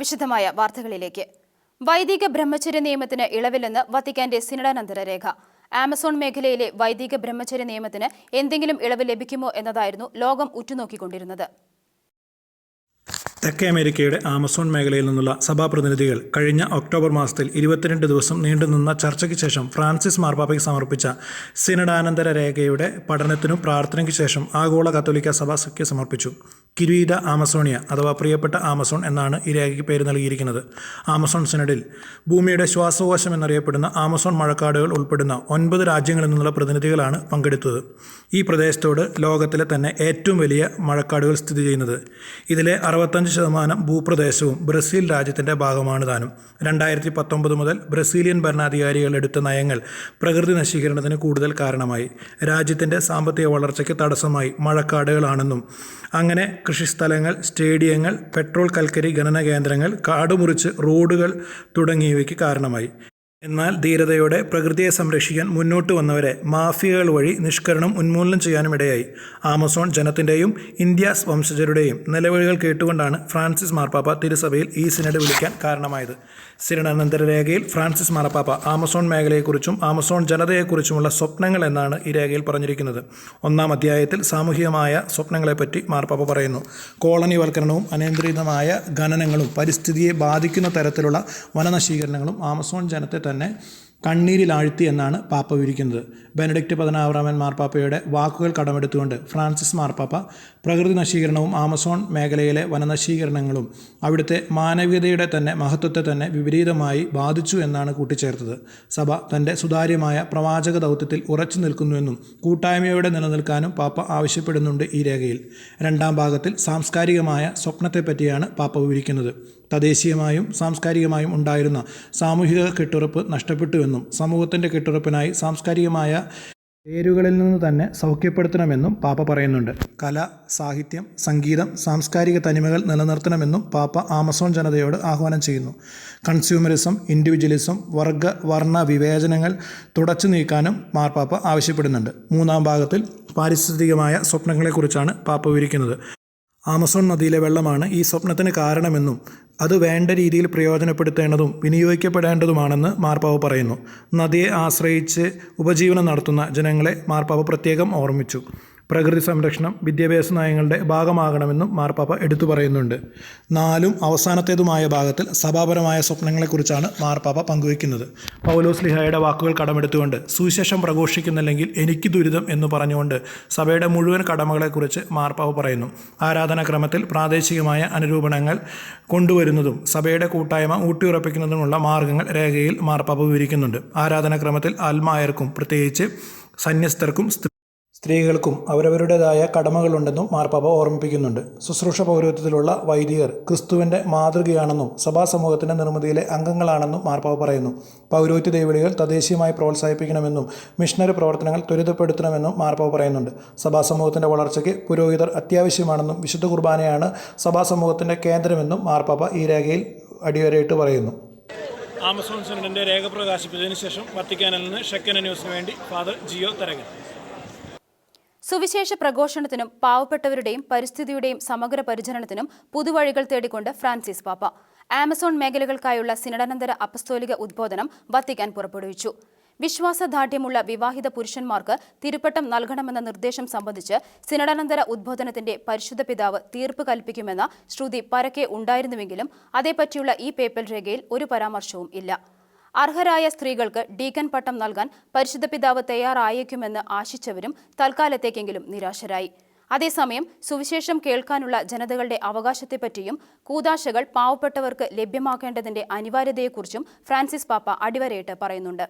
വിശദമായ വാർത്തകളിലേക്ക്. വൈദിക ബ്രഹ്മചര്യ നിയമത്തിന് ഇളവില്ലെന്ന് വത്തിക്കാന്റെ സിനഡാനന്തര രേഖ ആമസോൺ മേഖലയിലെ വൈദിക ബ്രഹ്മചര്യ നിയമത്തിന് എന്തെങ്കിലും ഇളവ് ലഭിക്കുമോ എന്നതായിരുന്നു ലോകം ഉറ്റുനോക്കിക്കൊണ്ടിരുന്നത്. തെക്കേ അമേരിക്കയുടെ ആമസോൺ മേഖലയിൽ നിന്നുള്ള സഭാപ്രതിനിധികൾ കഴിഞ്ഞ ഒക്ടോബർ മാസത്തിൽ ഇരുപത്തിരണ്ട് ദിവസം നീണ്ടുനിന്ന ചർച്ചയ്ക്ക് ശേഷം ഫ്രാൻസിസ് മാർപ്പാപ്പയ്ക്ക് സമർപ്പിച്ച സിനഡാനന്തര രേഖയുടെ പഠനത്തിനും പ്രാർത്ഥനയ്ക്ക് ശേഷം ആഗോള കത്തോലിക്ക സഭ സഖ്യ സമർപ്പിച്ചു. കിരീത ആമസോണിയ അഥവാ പ്രിയപ്പെട്ട ആമസോൺ എന്നാണ് ഈ രേഖയ്ക്ക് പേര് നൽകിയിരിക്കുന്നത്. ആമസോൺ സിനഡിൽ ഭൂമിയുടെ ശ്വാസകോശം എന്നറിയപ്പെടുന്ന ആമസോൺ മഴക്കാടുകൾ ഉൾപ്പെടുന്ന ഒൻപത് രാജ്യങ്ങളിൽ നിന്നുള്ള പ്രതിനിധികളാണ് പങ്കെടുത്തത്. ഈ പ്രദേശത്തോട് ലോകത്തിലെ തന്നെ ഏറ്റവും വലിയ മഴക്കാടുകൾ സ്ഥിതി ചെയ്യുന്നത്. ഇതിലെ അറുപത്തഞ്ച് ശതമാനം ഭൂപ്രദേശവും ബ്രസീൽ രാജ്യത്തിന്റെ ഭാഗമാണ് താനും. രണ്ടായിരത്തി പത്തൊമ്പത് മുതൽ ബ്രസീലിയൻ ഭരണാധികാരികൾ എടുത്ത നയങ്ങൾ പ്രകൃതി നശീകരണത്തിന് കൂടുതൽ കാരണമായി. രാജ്യത്തിന്റെ സാമ്പത്തിക വളർച്ചയ്ക്ക് തടസ്സമായി മഴക്കാടുകളാണെന്നും അങ്ങനെ കൃഷിസ്ഥലങ്ങൾ സ്റ്റേഡിയങ്ങൾ പെട്രോൾ കൽക്കരി ഖനന കേന്ദ്രങ്ങൾ കാടുമുറിച്ച് റോഡുകൾ തുടങ്ങിയവയ്ക്ക് കാരണമായി. എന്നാൽ ധീരതയോടെ പ്രകൃതിയെ സംരക്ഷിക്കാൻ മുന്നോട്ട് വന്നവരെ മാഫിയകൾ വഴി നിഷ്കരണം ഉന്മൂലനം ചെയ്യാനും ഇടയായി ആമസോൺ ജനത്തിന്റെയും ഇന്ത്യാസ് വംശജരുടെയും നിലവിളികൾ കേട്ടുകൊണ്ടാണ് ഫ്രാൻസിസ് മാർപ്പാപ്പ തിരുസഭയിൽ ഈ സിനഡ് വിളിക്കാൻ കാരണമായത്. സിനഡാനന്തര രേഖയിൽ ഫ്രാൻസിസ് മാർപ്പാപ്പ ആമസോൺ മേഖലയെക്കുറിച്ചും ആമസോൺ ജനതയെക്കുറിച്ചുമുള്ള സ്വപ്നങ്ങൾ എന്നാണ് ഈ രേഖയിൽ പറഞ്ഞിരിക്കുന്നത്. ഒന്നാം അധ്യായത്തിൽ സാമൂഹികമായ സ്വപ്നങ്ങളെപ്പറ്റി മാർപ്പാപ്പ പറയുന്നു. കോളനിവൽക്കരണവും അനിയന്ത്രിതമായ ഖനനങ്ങളും പരിസ്ഥിതിയെ ബാധിക്കുന്ന തരത്തിലുള്ള വനനശീകരണങ്ങളും ആമസോൺ ജനത്തെ തന്നെ കണ്ണീരിലാഴ്ത്തി എന്നാണ് പാപ്പ വിവരിക്കുന്നത്. ബെനഡിക്റ്റ് പതിനാറാമൻ മാർപ്പാപ്പയുടെ വാക്കുകൾ കടമെടുത്തുകൊണ്ട് ഫ്രാൻസിസ് മാർപ്പാപ്പ പ്രകൃതി നശീകരണവും ആമസോൺ മേഖലയിലെ വനനശീകരണങ്ങളും അവിടുത്തെ മാനവികതയുടെ തന്നെ മഹത്വത്തെ തന്നെ വിപരീതമായി ബാധിച്ചു എന്നാണ് കൂട്ടിച്ചേർത്തത്. സഭ തന്റെ സുതാര്യമായ പ്രവാചക ദൗത്യത്തിൽ ഉറച്ചു നിൽക്കുന്നുവെന്നും കൂട്ടായ്മയോടെ നിലനിൽക്കാനും പാപ്പ ആവശ്യപ്പെടുന്നുണ്ട് ഈ രേഖയിൽ. രണ്ടാം ഭാഗത്തിൽ സാംസ്കാരികമായ സ്വപ്നത്തെപ്പറ്റിയാണ് പാപ്പ വിവരിക്കുന്നത്. തദ്ദേശീയമായും സാംസ്കാരികമായും ഉണ്ടായിരുന്ന സാമൂഹിക കെട്ടുറപ്പ് നഷ്ടപ്പെട്ടുവെന്നും സമൂഹത്തിന്റെ കെട്ടുറപ്പിനായി സാംസ്കാരികമായ പേരുകളിൽ നിന്ന് തന്നെ സൗഖ്യപ്പെടുത്തണമെന്നും പാപ്പ പറയുന്നുണ്ട്. കല സാഹിത്യം സംഗീതം സാംസ്കാരിക തനിമകൾ നിലനിർത്തണമെന്നും പാപ്പ ആമസോൺ ജനതയോട് ആഹ്വാനം ചെയ്യുന്നു. കൺസ്യൂമറിസം ഇൻഡിവിജ്വലിസം വർഗ വർണ വിവേചനങ്ങൾ തുടച്ചു നീക്കാനും മാർപ്പാപ്പ ആവശ്യപ്പെടുന്നുണ്ട്. മൂന്നാം ഭാഗത്തിൽ പാരിസ്ഥിതികമായ സ്വപ്നങ്ങളെക്കുറിച്ചാണ് പാപ്പ വിവരിക്കുന്നത്. ആമസോൺ നദിയിലെ വെള്ളമാണ് ഈ സ്വപ്നത്തിന് കാരണമെന്നും അത് വേണ്ട രീതിയിൽ പ്രയോജനപ്പെടുത്തേണ്ടതും വിനിയോഗിക്കപ്പെടേണ്ടതുമാണെന്ന് മാർപ്പാവ് പറയുന്നു. നദിയെ ആശ്രയിച്ച് ഉപജീവനം നടത്തുന്ന ജനങ്ങളെ മാർപ്പാവ് പ്രത്യേകം ഓർമ്മിച്ചു. പ്രകൃതി സംരക്ഷണം വിദ്യാഭ്യാസ നയങ്ങളുടെ ഭാഗമാകണമെന്നും മാർപ്പാപ്പ എടുത്തു പറയുന്നുണ്ട്. നാലും അവസാനത്തേതുമായ ഭാഗത്തിൽ സഭാപരമായ സ്വപ്നങ്ങളെക്കുറിച്ചാണ് മാർപ്പാപ്പ പങ്കുവയ്ക്കുന്നത്. പൗലോസ് ലിഹായുടെ വാക്കുകൾ കടമെടുത്തുകൊണ്ട് സുവിശേഷം പ്രഘോഷിക്കുന്നില്ലെങ്കിൽ എനിക്ക് ദുരിതം എന്ന് പറഞ്ഞുകൊണ്ട് സഭയുടെ മുഴുവൻ കടമകളെക്കുറിച്ച് മാർപ്പാപ്പ പറയുന്നു. ആരാധനാക്രമത്തിൽ പ്രാദേശികമായ അനുരൂപണങ്ങൾ കൊണ്ടുവരുന്നതും സഭയുടെ കൂട്ടായ്മ ഊട്ടിയുറപ്പിക്കുന്നതിനുള്ള മാർഗങ്ങൾ രേഖയിൽ മാർപ്പാപ്പ വിവരിക്കുന്നുണ്ട്. ആരാധനാക്രമത്തിൽ ആത്മായർക്കും പ്രത്യേകിച്ച് സന്യസ്തർക്കും സ്ത്രീകൾക്കും അവരവരുടേതായ കടമകളുണ്ടെന്നും മാർപ്പാപ്പ ഓർമ്മിപ്പിക്കുന്നുണ്ട്. ശുശ്രൂഷ പൗരത്വത്തിലുള്ള വൈദികർ ക്രിസ്തുവിന്റെ മാതൃകയാണെന്നും സഭാ സമൂഹത്തിന്റെ നിർമ്മിതിയിലെ അംഗങ്ങളാണെന്നും മാർപ്പാപ്പ പറയുന്നു. പൗരോഹിത്യ ദൈവളികൾ തദ്ദേശീയമായി പ്രോത്സാഹിപ്പിക്കണമെന്നും മിഷണറി പ്രവർത്തനങ്ങൾ ത്വരിതപ്പെടുത്തണമെന്നും മാർപ്പാപ്പ പറയുന്നുണ്ട്. സഭാ സമൂഹത്തിന്റെ വളർച്ചയ്ക്ക് പുരോഹിതർ അത്യാവശ്യമാണെന്നും വിശുദ്ധ കുർബാനയാണ് സഭാ സമൂഹത്തിന്റെ കേന്ദ്രമെന്നും മാർപ്പാപ്പ ഈ രേഖയിൽ അടിവരയിട്ട് പറയുന്നു. ആമസോൺ സെന്ററിന്റെ രേഖ പ്രകാശിപ്പിച്ചതിന് ശേഷം വത്തിക്കാനിൽ നിന്ന് ഷെക്കന ന്യൂസിന് വേണ്ടി ഫാദർ ജിയോ തരകൻ സുവിശേഷ പ്രഘോഷണത്തിനും പാവപ്പെട്ടവരുടെയും പരിസ്ഥിതിയുടെയും സമഗ്ര പരിചരണത്തിനും പുതുവഴികൾ തേടിക്കൊണ്ട് ഫ്രാൻസിസ് പാപ്പ. ആമസോൺ മേഖലകൾക്കായുള്ള സിനഡനന്തര അപസ്തോലിക ഉദ്ബോധനം വത്തിക്കാൻ പുറപ്പെടുവിച്ചു. വിശ്വാസദാർഢ്യമുള്ള വിവാഹിത പുരുഷന്മാർക്ക് തിരുപ്പട്ടം നൽകണമെന്ന നിർദ്ദേശം സംബന്ധിച്ച് സിനഡാനന്തര ഉദ്ബോധനത്തിന്റെ പരിശുദ്ധ പിതാവ് തീർപ്പ് കൽപ്പിക്കുമെന്ന ശ്രുതി പരക്കെ ഉണ്ടായിരുന്നുവെങ്കിലും അതേപ്പറ്റിയുള്ള ഈ പേപ്പൽ രേഖയിൽ ഒരു പരാമർശവും ഇല്ല. അർഹരായ സ്ത്രീകൾക്ക് ഡീക്കൻ പട്ടം നൽകാൻ പരിശുദ്ധ പിതാവ് തയ്യാറായേക്കുമെന്ന് ആശിച്ചവരും തൽക്കാലത്തേക്കെങ്കിലും നിരാശരായി. അതേസമയം സുവിശേഷം കേൾക്കാനുള്ള ജനതകളുടെ അവകാശത്തെപ്പറ്റിയും കൂതാശകൾ പാവപ്പെട്ടവർക്ക് ലഭ്യമാക്കേണ്ടതിന്റെ അനിവാര്യതയെക്കുറിച്ചും ഫ്രാൻസിസ് പാപ്പ അടിവരയിട്ട് പറയുന്നുണ്ട്.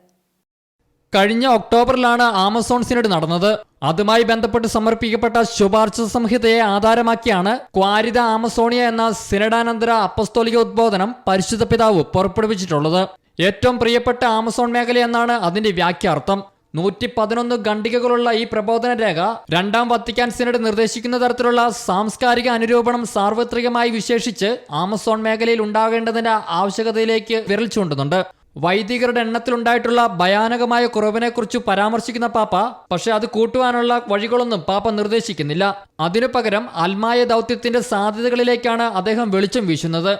കഴിഞ്ഞ ഒക്ടോബറിലാണ് ആമസോൺ സിനഡ് നടന്നത്. അതുമായി ബന്ധപ്പെട്ട് സമർപ്പിക്കപ്പെട്ട ശുപാർശ സംഹിതയെ ആധാരമാക്കിയാണ് ക്വാരിത ആമസോണിയ എന്ന സിനഡാനന്തര അപ്പസ്തോലിക ഉദ്ബോധനം പരിശുദ്ധ പിതാവ് പുറപ്പെടുവിച്ചിട്ടുള്ളത്. ഏറ്റവും പ്രിയപ്പെട്ട ആമസോൺ മേഖല എന്നാണ് അതിന്റെ വ്യാഖ്യാർത്ഥം. നൂറ്റി പതിനൊന്ന് ഖണ്ഡികകളുള്ള ഈ പ്രബോധന രേഖ രണ്ടാം വത്തിക്കാൻ സിനഡ് നിർദ്ദേശിക്കുന്ന തരത്തിലുള്ള സാംസ്കാരിക അനുരൂപണം സാർവത്രികമായി വിശേഷിച്ച് ആമസോൺ മേഖലയിൽ ഉണ്ടാകേണ്ടതിന്റെ ആവശ്യകതയിലേക്ക് വിരൽ ചൂണ്ടുന്നുണ്ട്. വൈദികരുടെ എണ്ണത്തിലുണ്ടായിട്ടുള്ള ഭയാനകമായ കുറവിനെക്കുറിച്ച് പരാമർശിക്കുന്ന പാപ്പ പക്ഷേ അത് കൂട്ടുവാനുള്ള വഴികളൊന്നും പാപ്പ നിർദ്ദേശിക്കുന്നില്ല. അതിനു പകരം ആത്മായ ദൗത്യത്തിന്റെ സാധ്യതകളിലേക്കാണ് അദ്ദേഹം വെളിച്ചം വീശുന്നത്.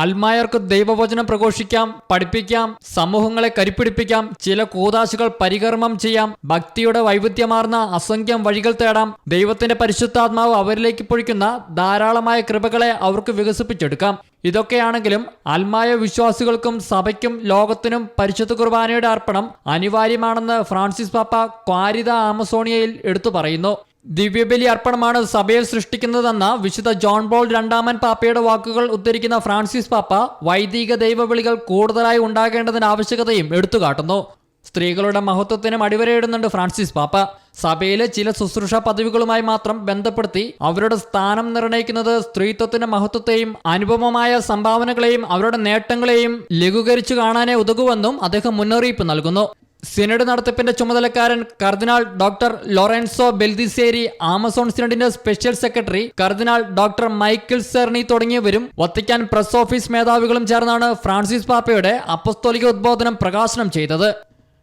അൽമായർക്ക് ദൈവവചനം പ്രഘോഷിക്കാം പഠിപ്പിക്കാം സമൂഹങ്ങളെ കരിപ്പിടിപ്പിക്കാം ചില കൂതാശുകൾ പരികർമ്മം ചെയ്യാം ഭക്തിയുടെ വൈവിധ്യമാർന്ന അസംഖ്യം വഴികൾ തേടാം ദൈവത്തിന്റെ പരിശുദ്ധാത്മാവ് അവരിലേക്ക് പൊഴിക്കുന്ന ധാരാളമായ കൃപകളെ അവർക്ക് വികസിപ്പിച്ചെടുക്കാം. ഇതൊക്കെയാണെങ്കിലും ആത്മായ വിശ്വാസികൾക്കും സഭയ്ക്കും ലോകത്തിനും പരിശുദ്ധ കുർബാനയുടെ അർപ്പണം അനിവാര്യമാണെന്ന് ഫ്രാൻസിസ് പാപ്പ ക്വാരിത ആമസോണിയയിൽ എടുത്തു പറയുന്നു. ദിവ്യബലി അർപ്പണമാണ് സഭയെ സൃഷ്ടിക്കുന്നതെന്ന വിശുദ്ധ ജോൺ ബോൾ രണ്ടാമൻ പാപ്പയുടെ വാക്കുകൾ ഉദ്ധരിക്കുന്ന ഫ്രാൻസിസ് പാപ്പ വൈദിക ദൈവവിളികൾ കൂടുതലായി ഉണ്ടാകേണ്ടതിന്റെ ആവശ്യകതയും എടുത്തുകാട്ടുന്നു. സ്ത്രീകളുടെ മഹത്വത്തിനും അടിവരയിടുന്നുണ്ട് ഫ്രാൻസിസ് പാപ്പ. സഭയിലെ ചില ശുശ്രൂഷ പദവികളുമായി മാത്രം ബന്ധപ്പെടുത്തി അവരുടെ സ്ഥാനം നിർണയിക്കുന്നത് സ്ത്രീത്വത്തിന്റെ മഹത്വത്തെയും അനുപമമായ സംഭാവനകളെയും അവരുടെ നേട്ടങ്ങളെയും ലഘൂകരിച്ചു കാണാനേ ഉതകുവെന്നും അദ്ദേഹം മുന്നറിയിപ്പ് നൽകുന്നു. സിനഡ് നടത്തിപ്പിന്റെ ചുമതലക്കാരൻ കർദിനാൾ ഡോക്ടർ ലോറൻസോ ബെൽദിസേരി ആമസോൺ സിനഡിന്റെ സ്പെഷ്യൽ സെക്രട്ടറി കർദിനാൾ ഡോക്ടർ മൈക്കിൾ സെർണി തുടങ്ങിയവരും വത്തിക്കാൻ പ്രസ് ഓഫീസ് മേധാവികളും ചേർന്നാണ് ഫ്രാൻസിസ് പാപ്പയുടെ അപ്പസ്തോലിക ഉദ്ബോധനം പ്രകാശനം ചെയ്തത്.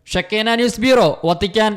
ഷക്കേന ന്യൂസ് ബ്യൂറോ വത്തിക്കാൻ